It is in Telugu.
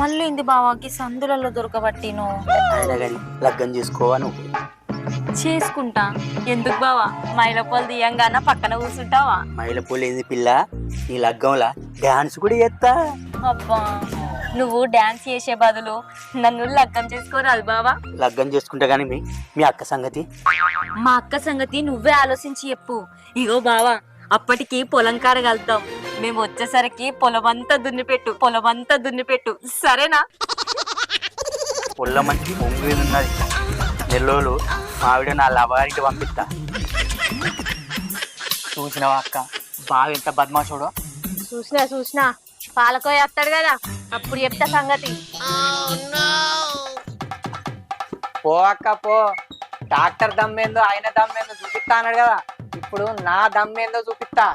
మళ్ళీ ఇంది బావాకి సందులలో దొరకబట్టిను. ఆయన కానీ లగ్గం చేసుకోవా నువ్వు? చేసుకుంటా. ఎందుకు బావా? మైలపోలు దియంగాన పక్కన కూర్చుంటావా మైల పూలేంది పిల్ల? నీ లగ్గంలా డాన్స్ కూడా చేస్తా? అబ్బా నువ్వు డాన్స్ చేసే బదులు నన్ను లగ్గం చేసుకోరాదు బావా. లగ్గం చేసుకుంటా కానీ మీ మీ అక్క సంగతి? మా అక్క సంగతి నువ్వే ఆలోచించి చెప్పు. ఇగో బావా అప్పటికి పొలం కలుద్దాం. మేము వచ్చేసరికి పొలమంతా దున్నిపెట్టు పొలమంతా దున్నిపెట్టు. సరేనా? పొల్ల మంచి పొంగు ఉన్నది నెల్లోలు మావిడ నా లవారికి పంపిస్తా. చూసినవా అక్క? బాగా ఎంత బద్మాషోడో? చూసినా చూసినా. పాలకోయ వస్తాడు కదా అప్పుడు చెప్తా సంగతి. పో అక్క పో. డాక్టర్ దమ్మేందో ఆయన దమ్మేందో చూపిస్తా అన్నాడు కదా. ఇప్పుడు నా దమ్మేందో చూపిస్తా.